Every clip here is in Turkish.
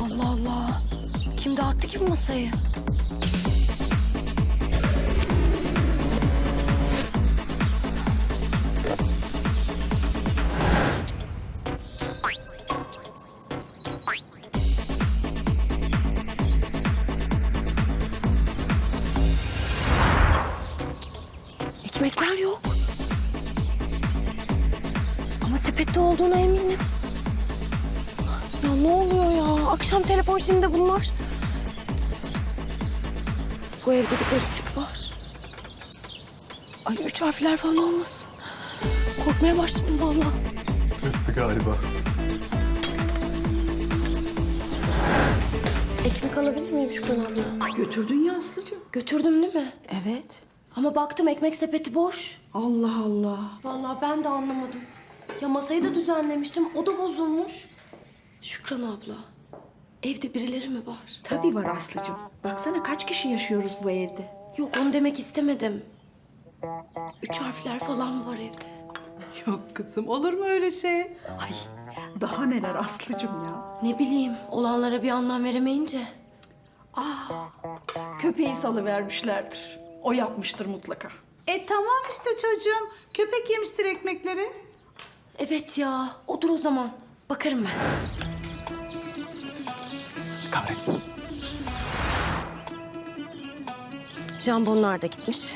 Allah Allah. Kim dağıttı ki bu masayı? Bu evde bir gariplik var. Ay üç harfler falan olmasın. Korkmaya başladım vallahi. Testi galiba. Ekmek alabilir miyim Şükran abla? Götürdün ya Aslı'cığım. Götürdüm değil mi? Evet. Ama baktım ekmek sepeti boş. Allah Allah. Vallahi ben de anlamadım. Ya masayı da düzenlemiştim. O da bozulmuş. Şükran abla. Evde birileri mi var? Tabii var Aslı'cığım. Baksana kaç kişi yaşıyoruz bu evde. Yok onu demek istemedim. Üç harfler falan mı var evde? Yok kızım olur mu öyle şey? Ay daha neler Aslı'cığım ya. Ne bileyim olanlara bir anlam veremeyince. Köpeği salıvermişlerdir. O yapmıştır mutlaka. E tamam işte çocuğum. Köpek yemiştir ekmekleri. Evet ya odur o zaman. Bakarım ben. Kahretsin. Jambonlar da gitmiş.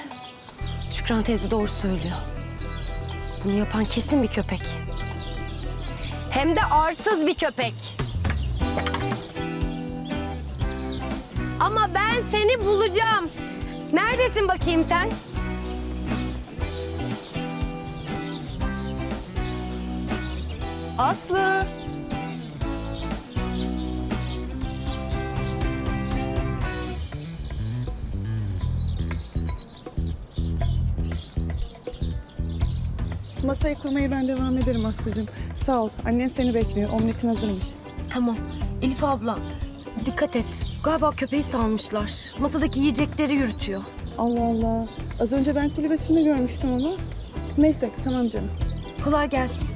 Şükran teyze doğru söylüyor. Bunu yapan kesin bir köpek. Hem de arsız bir köpek. Ama ben seni bulacağım. Neredesin bakayım sen? Aslı. Masayı kurmaya ben devam ederim Aslı'cığım. Sağ ol. Annen seni bekliyor. Omletin hazırmış. Tamam. Elif abla dikkat et. Galiba köpeği salmışlar. Masadaki yiyecekleri yürütüyor. Allah Allah. Az önce ben kulübesinde görmüştüm onu. Neyse tamam canım. Kolay gelsin.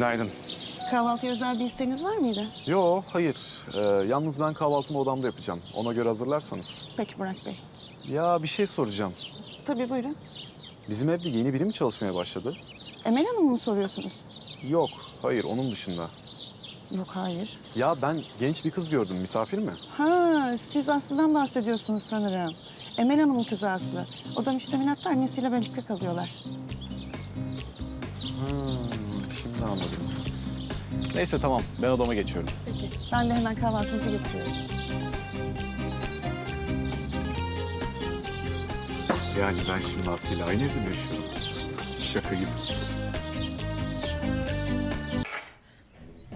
Günaydın. Kahvaltıya özel bir isteğiniz var mıydı? Yo, hayır. Ee, yalnız ben kahvaltımı odamda yapacağım. Ona göre hazırlarsanız. Peki Murat Bey. Ya bir şey soracağım. Tabii buyurun. Bizim evde yeni biri mi çalışmaya başladı? Emel Hanım'ı mı soruyorsunuz? Yok, hayır. Onun dışında. Yok hayır. Ya ben genç bir kız gördüm. Misafir mi? Ha siz Aslı'dan bahsediyorsunuz sanırım. Emel Hanım'ın kızı Aslı. O da müştemilatta annesiyle birlikte kalıyorlar. Ha, şimdi anladım. Neyse tamam. Ben odama geçiyorum. Peki. Ben de hemen kahvaltınızı getiriyorum. Yani ben şimdi Aslı'yla aynı evde mi yaşıyorum? Şaka gibi.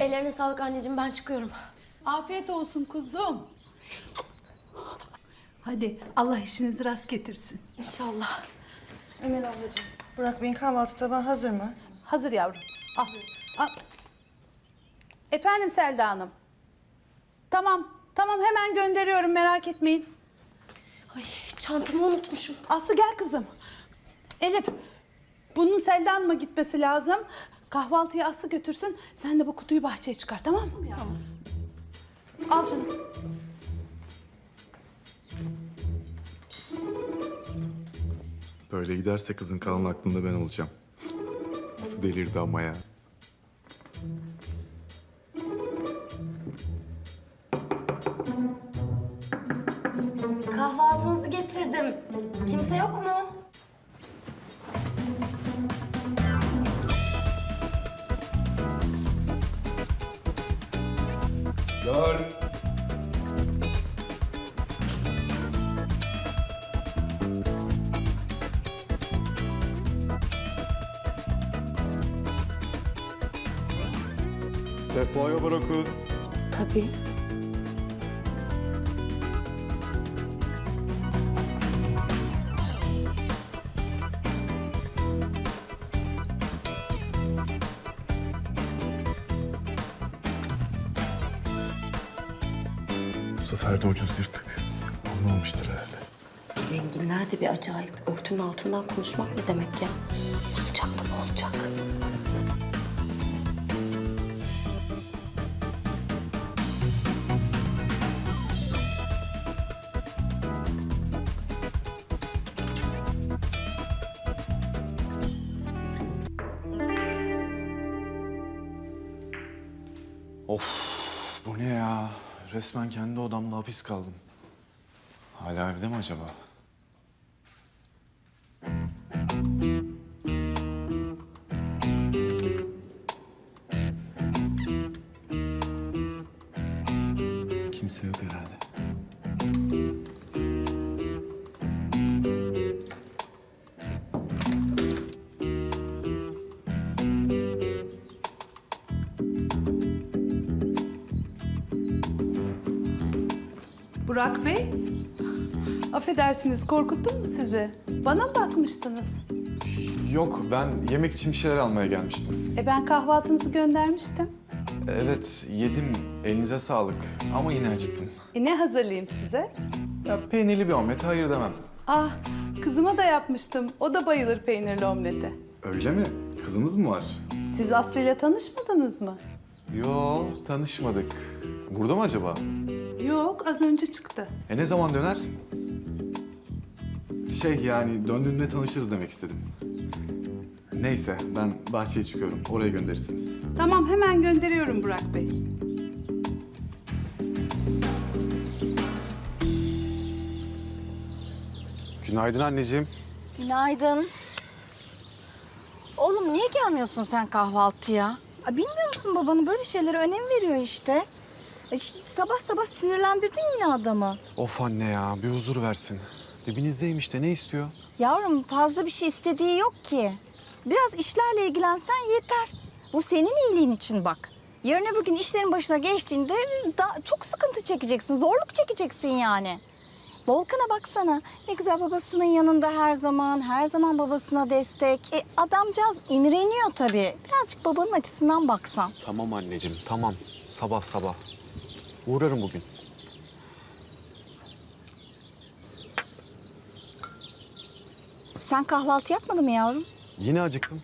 Ellerine sağlık anneciğim ben çıkıyorum. Afiyet olsun kuzum. Hadi Allah işinizi rast getirsin. İnşallah. Emel ablacığım, Burak Bey'in kahvaltı tabağı hazır mı? Hazır yavrum. Al. al. Efendim Selda Hanım. Tamam. Tamam hemen gönderiyorum merak etmeyin. Ay çantamı unutmuşum. Aslı gel kızım. Elif. Bunun Selda Hanım'a gitmesi lazım. Kahvaltıyı Aslı götürsün. Sen de bu kutuyu bahçeye çıkar tamam mı? Tamam. Al canım. Böyle giderse kızın kalan aklında ben olacağım. Delirdi ama ya. Sefer de ucuz yırttık. Anlamamıştır herhalde. Zenginler de bir acayip. Örtünün altından konuşmak ne demek ya? Bu sıcakta Resmen kendi odamda hapis kaldım. Hala evde mi acaba? Kimse yok herhalde. Burak Bey. Affedersiniz korkuttum mu sizi? Bana mı bakmıştınız? Yok ben yemek için bir şeyler almaya gelmiştim. E ben kahvaltınızı göndermiştim. Evet yedim elinize sağlık ama yine acıktım. E ne hazırlayayım size? Ya peynirli bir omlet hayır demem. Ah kızıma da yapmıştım. O da bayılır peynirli omlete. Öyle mi? Kızınız mı var? Siz Aslı ile tanışmadınız mı? Yo tanışmadık. Burada mı acaba? Yok az önce çıktı. E ne zaman döner? Şey yani döndüğünde tanışırız demek istedim. Neyse ben bahçeye çıkıyorum. Oraya gönderirsiniz. Tamam hemen gönderiyorum Burak Bey. Günaydın anneciğim. Günaydın. Oğlum niye gelmiyorsun sen kahvaltıya? Aa, bilmiyor musun babanı böyle şeylere önem veriyor işte. E, ş- sabah sabah sinirlendirdin yine adamı. Of anne ya bir huzur versin. Dibinizdeyim işte ne istiyor? Yavrum fazla bir şey istediği yok ki. Biraz işlerle ilgilensen yeter. Bu senin iyiliğin için bak. Yarın öbür gün işlerin başına geçtiğinde daha çok sıkıntı çekeceksin, zorluk çekeceksin yani. Volkan'a baksana. Ne güzel babasının yanında her zaman, her zaman babasına destek. E, adamcağız imreniyor tabii. Birazcık babanın açısından baksan. Tamam anneciğim tamam. Sabah sabah. Uğrarım bugün. Sen kahvaltı yapmadın mı yavrum? Yine acıktım.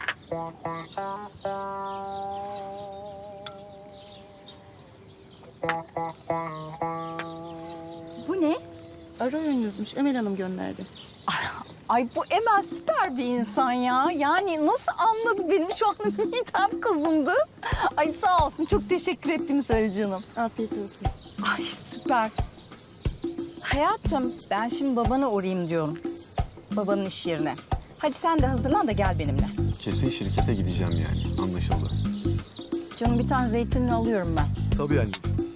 Bu ne? Ara önünüzmüş. Emel Hanım gönderdi. Ay bu Emel süper bir insan ya. Yani nasıl anladı benim şu an midem kazındı. Ay sağ olsun çok teşekkür ettiğimi söyle canım. Afiyet olsun. Ay süper. Hayatım ben şimdi babana uğrayayım diyorum. Babanın iş yerine. Hadi sen de hazırlan da gel benimle. Kesin şirkete gideceğim yani. Anlaşıldı. Canım bir tane zeytinli alıyorum ben. Tabii anneciğim.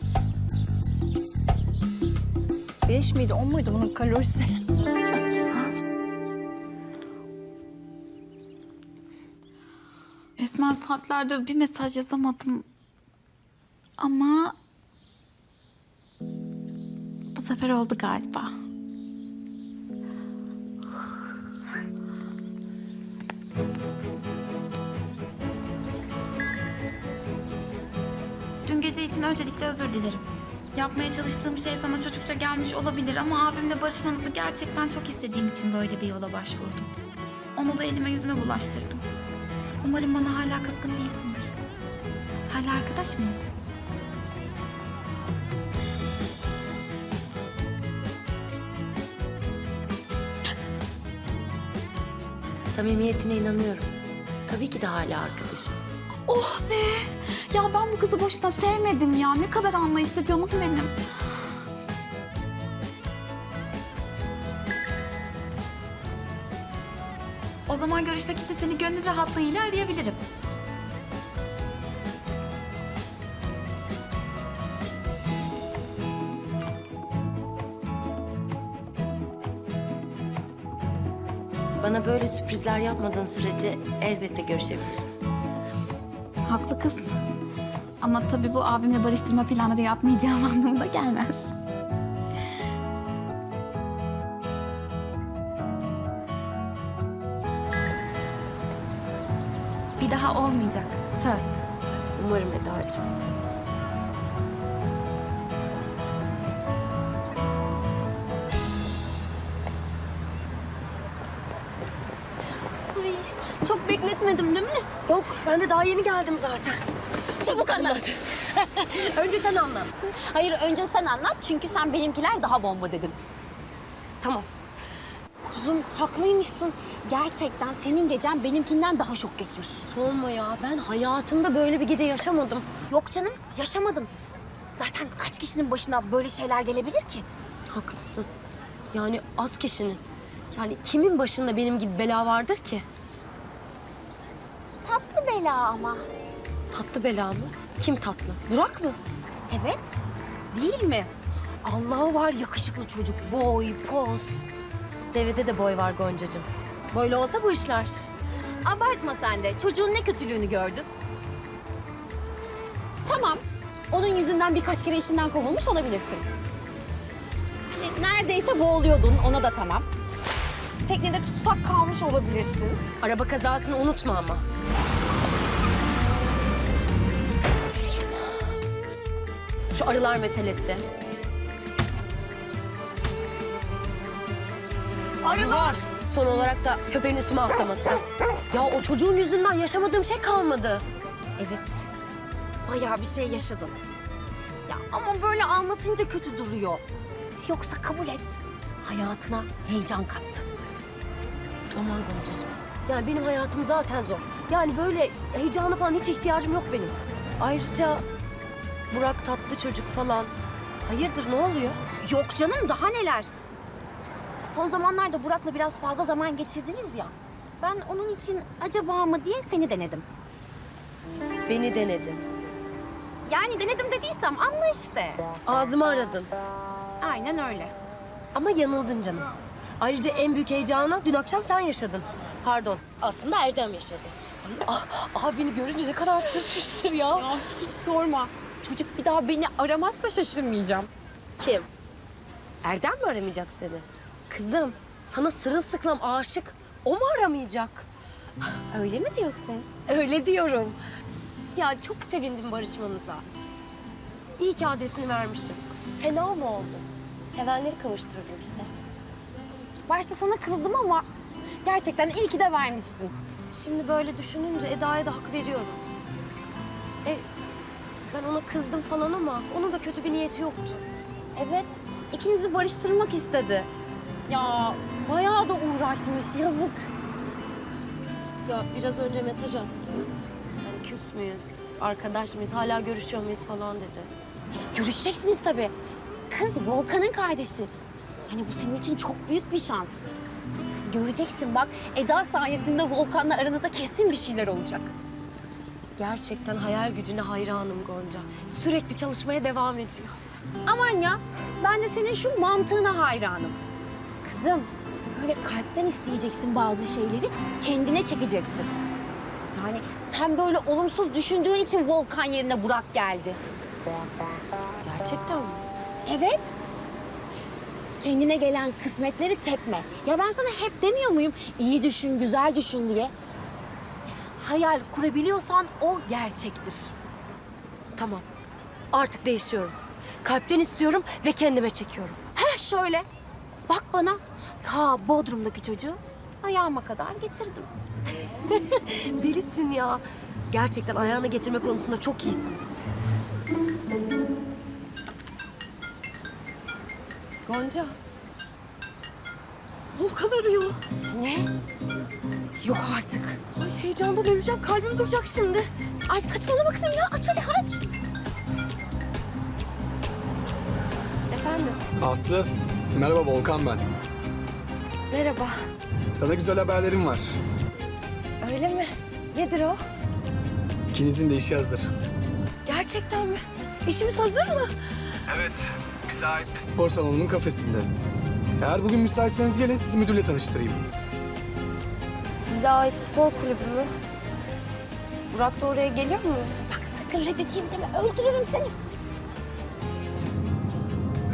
Beş miydi on muydu bunun kalorisi? Resmen saatlerdir bir mesaj yazamadım. Ama bu sefer oldu galiba. Dün gece için öncelikle özür dilerim. Yapmaya çalıştığım şey sana çocukça gelmiş olabilir ama abimle barışmanızı gerçekten çok istediğim için böyle bir yola başvurdum. Onu da elime yüzüme bulaştırdım. Umarım bana hala kızgın değilsindir. Hala arkadaş mıyız? Samimiyetine inanıyorum. Tabii ki de hala arkadaşız. Oh be! Ya ben bu kızı boşuna sevmedim ya. Ne kadar anlayışlı canım benim. Görüşmek için seni gönül rahatlığıyla arayabilirim. Bana böyle sürprizler yapmadığın sürece elbette görüşebiliriz. Haklı kız. Ama tabii bu abimle barıştırma planları yapmayacağım anlamına gelmez. Bir daha olmayacak. Söz. Umarım Eda'cığım. Çok bekletmedim değil mi? Yok ben de daha yeni geldim zaten. Çabuk anlat. Önce sen anlat. Hayır önce sen anlat çünkü sen benimkiler daha bomba dedin. Tamam. Kuzum haklıymışsın. Gerçekten senin gecen benimkinden daha şok geçmiş. Sorma ya ben hayatımda böyle bir gece yaşamadım. Yok canım yaşamadın. Zaten kaç kişinin başına böyle şeyler gelebilir ki? Haklısın. Yani az kişinin. Yani kimin başında benim gibi bela vardır ki? Tatlı bela ama. Tatlı bela mı? Kim tatlı? Burak mı? Evet. Değil mi? Allah'ı var yakışıklı çocuk. Boy, poz. Devede de boy var Goncacığım. Böyle olsa bu işler. Abartma sen de. Çocuğun ne kötülüğünü gördün? Tamam. Onun yüzünden birkaç kere işinden kovulmuş olabilirsin. Hani neredeyse boğuluyordun. Ona da tamam. Teknede tutsak kalmış olabilirsin. Araba kazasını unutma ama. Şu arılar meselesi. Arılar! Son olarak da köpeğin üstüme atlaması. Ya o çocuğun yüzünden yaşamadığım şey kalmadı. Evet. Bayağı bir şey yaşadın. Ya ama böyle anlatınca kötü duruyor. Yoksa kabul et. Hayatına heyecan kattı. Aman Goncacığım. Yani benim hayatım zaten zor. Yani böyle heyecana falan hiç ihtiyacım yok benim. Ayrıca Burak tatlı çocuk falan. Hayırdır ne oluyor? Yok canım daha neler. Son zamanlarda Burak'la biraz fazla zaman geçirdiniz ya. Ben onun için acaba mı diye seni denedim. Beni denedin. Yani denedim dediysem anla işte. Ağzımı aradın. Aynen öyle. Ama yanıldın canım. Ayrıca en büyük heyecanı dün akşam sen yaşadın. Pardon. Aslında Erdem yaşadı. Ay, ah, abini görünce ne kadar tırsmıştır ya. Ya hiç sorma. Çocuk bir daha beni aramazsa şaşırmayacağım. Kim? Erdem mi aramayacak seni? Kızım, sana sırılsıklam aşık. O mu aramayacak? Öyle mi diyorsun? Öyle diyorum. Ya çok sevindim barışmanıza. İyi ki adresini vermişim. Fena mı oldu? Sevenleri kavuşturdum işte. Başta sana kızdım ama gerçekten iyi ki de vermişsin. Şimdi böyle düşününce Eda'ya da hak veriyorum. E, ben ona kızdım falan ama onun da kötü bir niyeti yoktu. Evet, ikinizi barıştırmak istedi. Ya bayağı da uğraşmış, yazık. Ya biraz önce mesaj attı. Yani küs müyüz, arkadaş mıyız, hala görüşüyor muyuz falan dedi. Görüşeceksiniz tabii. Kız Volkan'ın kardeşi. Hani bu senin için çok büyük bir şans. Göreceksin bak, Eda sayesinde Volkan'la aranızda kesin bir şeyler olacak. Gerçekten hayal gücüne hayranım Gonca. Sürekli çalışmaya devam ediyor. Aman ya, ben de senin şu mantığına hayranım. Kızım, böyle kalpten isteyeceksin bazı şeyleri, kendine çekeceksin. Yani sen böyle olumsuz düşündüğün için Volkan yerine Burak geldi. Gerçekten mi? Evet. Kendine gelen kısmetleri tepme. Ya ben sana hep demiyor muyum? İyi düşün, güzel düşün diye. Hayal kurabiliyorsan o gerçektir. Tamam. Artık değişiyorum. Kalpten istiyorum ve kendime çekiyorum. Heh şöyle. Bak bana. Ta Bodrum'daki çocuğu ayağıma kadar getirdim. Delisin ya. Gerçekten ayağına getirme konusunda çok iyisin. Gonca. Volkan arıyor. Ne? Yok artık. Ay heyecandan öleceğim. Kalbim duracak şimdi. Ay saçmalama kızım ya. Aç hadi aç. Efendim? Aslı, merhaba Volkan ben. Merhaba. Sana güzel haberlerim var. Öyle mi? Nedir o? İkinizin de işi hazır. Gerçekten mi? İşimiz hazır mı? Evet. Bize ait bir spor salonunun kafesinde. Eğer bugün müsaitseniz gelin sizi müdürle tanıştırayım. Size ait spor kulübü mü? Burak da oraya geliyor mu? Bak sakın reddedeyim deme. Öldürürüm seni.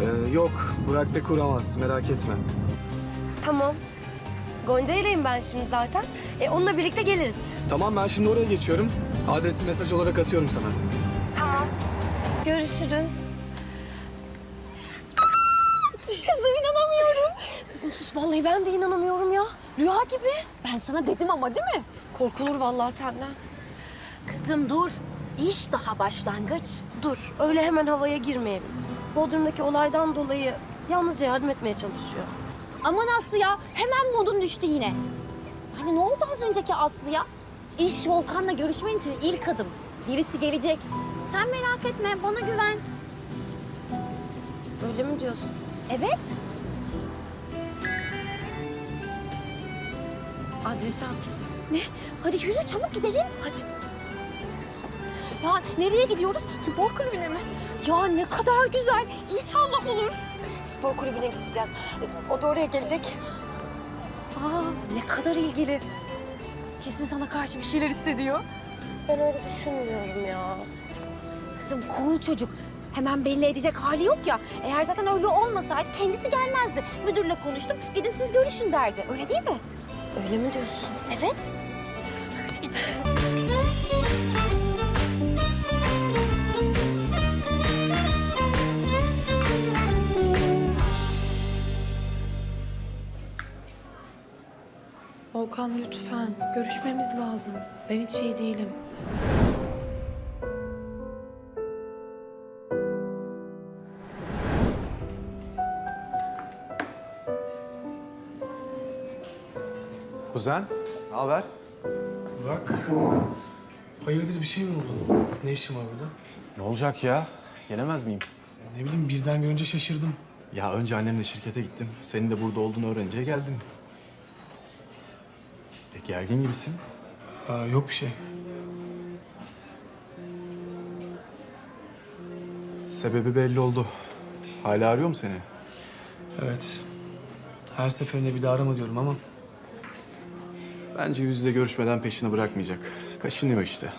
Ee, yok, Burak pek uğramaz. Merak etme. Tamam. Gonca ileyim ben şimdi zaten. E, onunla birlikte geliriz. Tamam ben şimdi oraya geçiyorum. Adresi mesaj olarak atıyorum sana. Görüşürüz. Kızım inanamıyorum. Kızım sus vallahi ben de inanamıyorum ya. Rüya gibi. Ben sana dedim ama değil mi? Korkulur vallahi senden. Kızım dur. İş daha başlangıç. Dur öyle hemen havaya girmeyelim. Bodrum'daki olaydan dolayı yalnızca yardım etmeye çalışıyor. Aman Aslı ya hemen modun düştü yine. Hani ne oldu az önceki Aslı ya? İş Volkan'la görüşmen için ilk adım. Birisi gelecek. Sen merak etme bana güven. Öyle mi diyorsun? Evet. Adresi al. Ne? Hadi yürü çabuk gidelim. Hadi. Ya nereye gidiyoruz? Spor kulübüne mi? Ya ne kadar güzel. İnşallah olur. Spor kulübüne gideceğiz. O da oraya gelecek. Aa ne kadar ilgili. Kesin sana karşı bir şeyler hissediyor. Ben öyle düşünmüyorum ya. Kızım cool çocuk. Hemen belli edecek hali yok ya. Eğer zaten öyle olmasaydı kendisi gelmezdi. Müdürle konuştum. Gidin siz görüşün derdi. Öyle değil mi? Öyle mi diyorsun? Evet. Volkan lütfen. Görüşmemiz lazım. Ben hiç iyi değilim. Kuzen, ne haber? Burak, hayırdır bir şey mi oldu? Ne işin var burada? Ne olacak ya? Gelemez miyim? Ne bileyim birden görünce şaşırdım. Ya önce annemle şirkete gittim. Senin de burada olduğunu öğrenince geldim. Gergin gibisin. Aa, yok bir şey. Sebebi belli oldu. Hala arıyor mu seni? Evet. Her seferinde bir daha arama diyorum ama Bence yüz yüze görüşmeden peşini bırakmayacak. Kaşınıyor işte.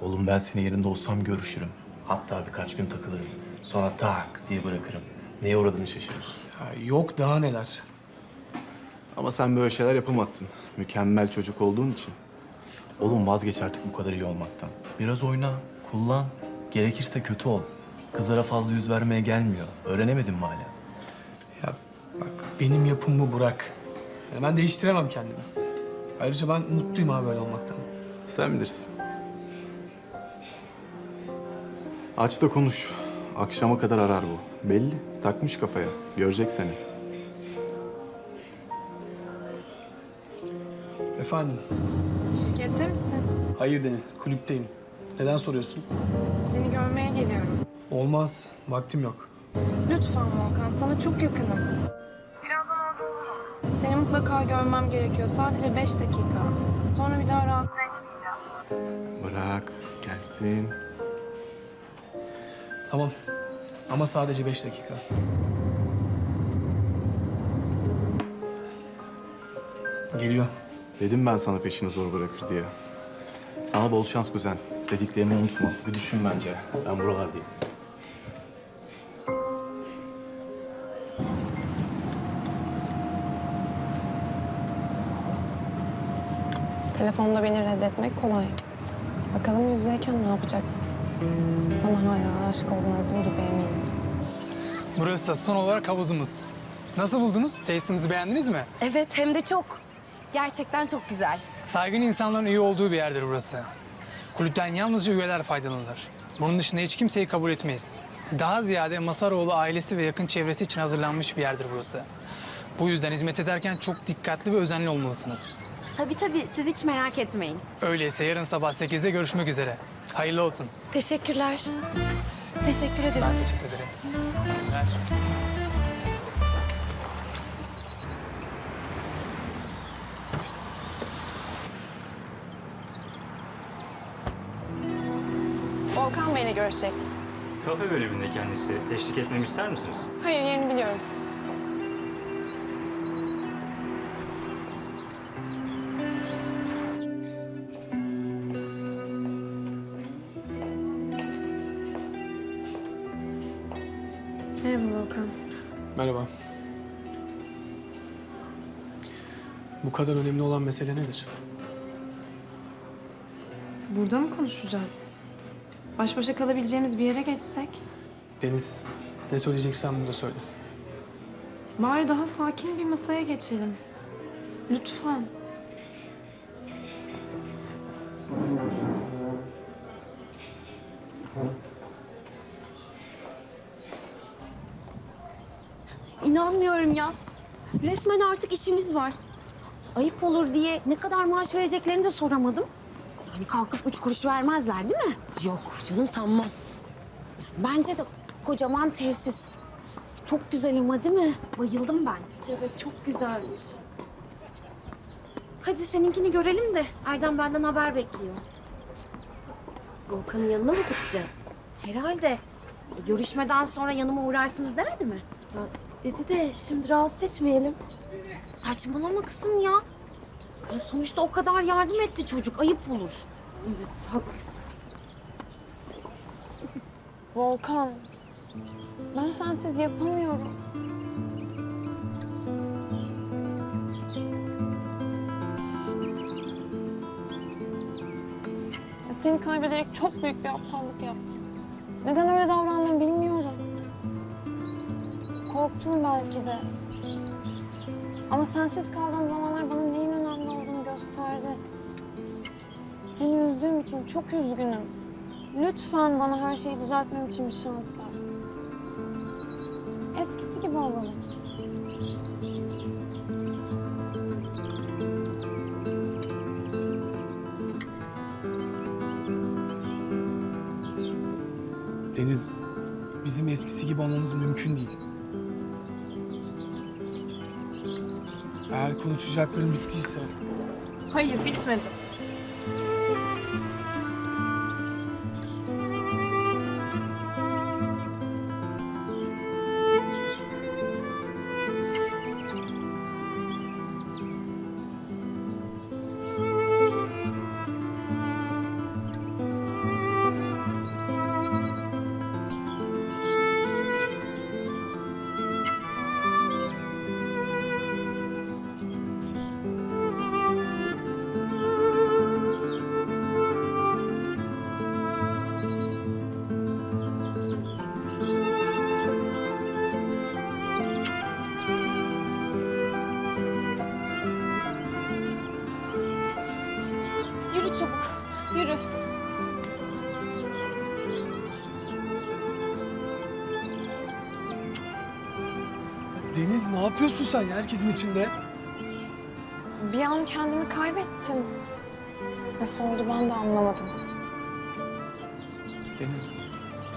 Oğlum ben senin yerinde olsam görüşürüm. Hatta birkaç gün takılırım. Sonra tak diye bırakırım. Neye uğradığını şaşırır. ya yok daha neler. Ama sen böyle şeyler yapamazsın. Mükemmel çocuk olduğun için. Oğlum vazgeç artık bu kadar iyi olmaktan. Biraz oyna, kullan. Gerekirse kötü ol. Kızlara fazla yüz vermeye gelmiyor. Öğrenemedin mi hala? Ya bak benim yapım bu Burak. Ya ben değiştiremem kendimi. Ayrıca ben mutluyum abi böyle olmaktan. Sen bilirsin. Aç da konuş. Akşama kadar arar bu. Belli. Takmış kafaya. Görecek seni. Efendim? Şirkette misin? Hayır Deniz, kulüpteyim. Neden soruyorsun? Seni görmeye geliyorum. Olmaz, vaktim yok. Lütfen Volkan, sana çok yakınım. Birazdan orada olurum. Seni mutlaka görmem gerekiyor. Sadece beş dakika. Sonra bir daha rahatsız etmeyeceğim. Bırak. Gelsin. Tamam. Ama sadece beş dakika. Geliyor. Dedim ben sana peşini zor bırakır diye. Sana bol şans kuzen. Dediklerimi unutma. Bir düşün bence. Ben buralardayım. Telefonda beni reddetmek kolay. Bakalım yüzdeyken ne yapacaksın? Bana hala aşık olmadığın gibi eminim. Burası da son olarak havuzumuz. Nasıl buldunuz? Testimizi beğendiniz mi? Evet hem de çok. Gerçekten çok güzel. Saygın insanların üye olduğu bir yerdir burası. Kulüpten yalnızca üyeler faydalanır. Bunun dışında hiç kimseyi kabul etmeyiz. Daha ziyade Masaroğlu ailesi ve yakın çevresi için hazırlanmış bir yerdir burası. Bu yüzden hizmet ederken çok dikkatli ve özenli olmalısınız. Tabii tabii siz hiç merak etmeyin. Öyleyse yarın sabah 8'de görüşmek üzere. Hayırlı olsun. Teşekkürler. Teşekkür ederiz. Ben teşekkür ederim. Ver. Görüşecektim. Kafe bölümünde kendisi. Eşlik etmemi ister misiniz? Hayır yerini biliyorum. Merhaba Volkan. Merhaba. Bu kadar önemli olan mesele nedir? Burada mı konuşacağız? Baş başa kalabileceğimiz bir yere geçsek? Deniz, ne söyleyeceksen bunu da söyle. Bari daha sakin bir masaya geçelim. Lütfen. İnanmıyorum ya. Resmen artık işimiz var. Ayıp olur diye ne kadar maaş vereceklerini de soramadım. Yani kalkıp üç kuruş vermezler değil mi? Yok canım sanmam. Bence de kocaman tesis. Çok güzel ama değil mi? Bayıldım ben. Evet çok güzelmiş. Hadi seninkini görelim de Erdem benden haber bekliyor. Volkan'ın yanına mı gideceğiz? Herhalde. E, Görüşmeden sonra yanıma uğrarsınız demedi mi? Ya, dedi de şimdi rahatsız etmeyelim. Saçmalama kızım ya. Ya. Sonuçta o kadar yardım etti çocuk. Ayıp olur. Evet haklısın. Volkan. Ben sensiz yapamıyorum. Ya Seni kaybederek çok büyük bir aptallık yaptım. Neden öyle davrandım bilmiyorum. Korktum belki de. Ama sensiz kaldığım zamanlar Seni üzdüğüm için çok üzgünüm. Lütfen bana her şeyi düzeltmem için bir şans ver. Eskisi gibi olalım. Deniz, bizim eskisi gibi olmamız mümkün değil. Eğer konuşacakların bittiyse Hayır bitmedi. Yapıyorsun sen ya herkesin içinde? Bir an kendimi kaybettim. Nasıl oldu ben de anlamadım. Deniz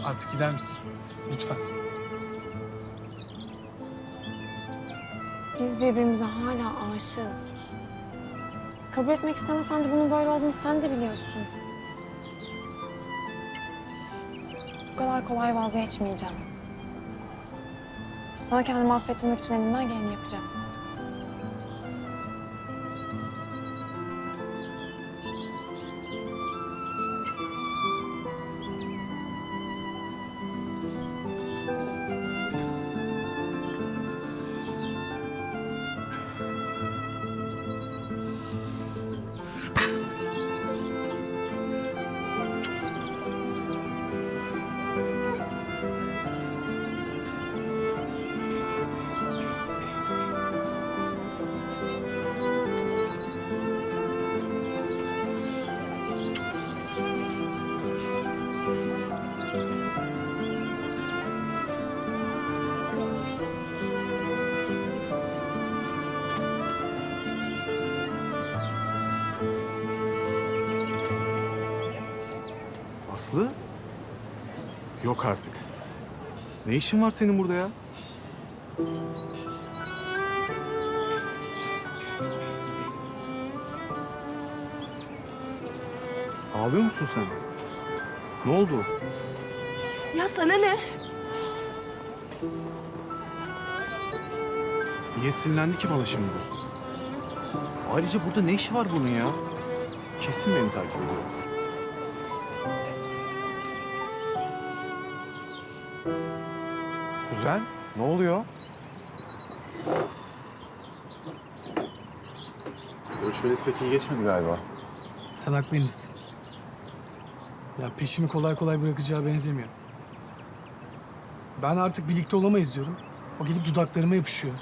artık gider misin? Lütfen. Biz birbirimize hala aşığız. Kabul etmek istemesen de bunun böyle olduğunu sen de biliyorsun. Bu kadar kolay vazgeçmeyeceğim. Sana kendimi affettirmek için elimden geleni yapacağım. Aslı? Yok artık. Ne işin var senin burada ya? Ağlıyor musun sen? Ne oldu? Ya sana ne? Niye sinirlendi ki bana şimdi bu? Ayrıca burada ne işi var bunun ya? Kesin beni takip ediyor. Kuzen, ne oluyor? Görüşmeniz pek iyi geçmedi galiba. Sen haklıymışsın. Ya peşimi kolay kolay bırakacağı benzemiyor. Ben artık birlikte olamayız diyorum. O gelip dudaklarıma yapışıyor.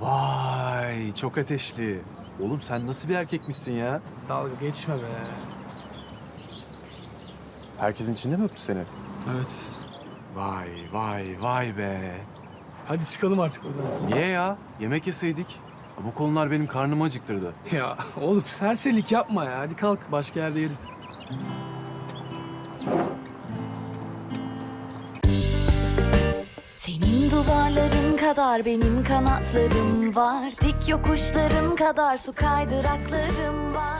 Vay, çok ateşli. Oğlum sen nasıl bir erkekmişsin ya? Dalga geçme be. Herkesin içinde mi öptü seni? Evet. Vay, vay, vay be. Hadi çıkalım artık buradan. Niye ya? Yemek yeseydik. Bu konular benim karnımı acıktırdı. Ya oğlum serserilik yapma ya. Hadi kalk başka yerde yeriz. Senin duvarların kadar benim kanatlarım var. Dik yokuşların kadar su kaydıraklarım var.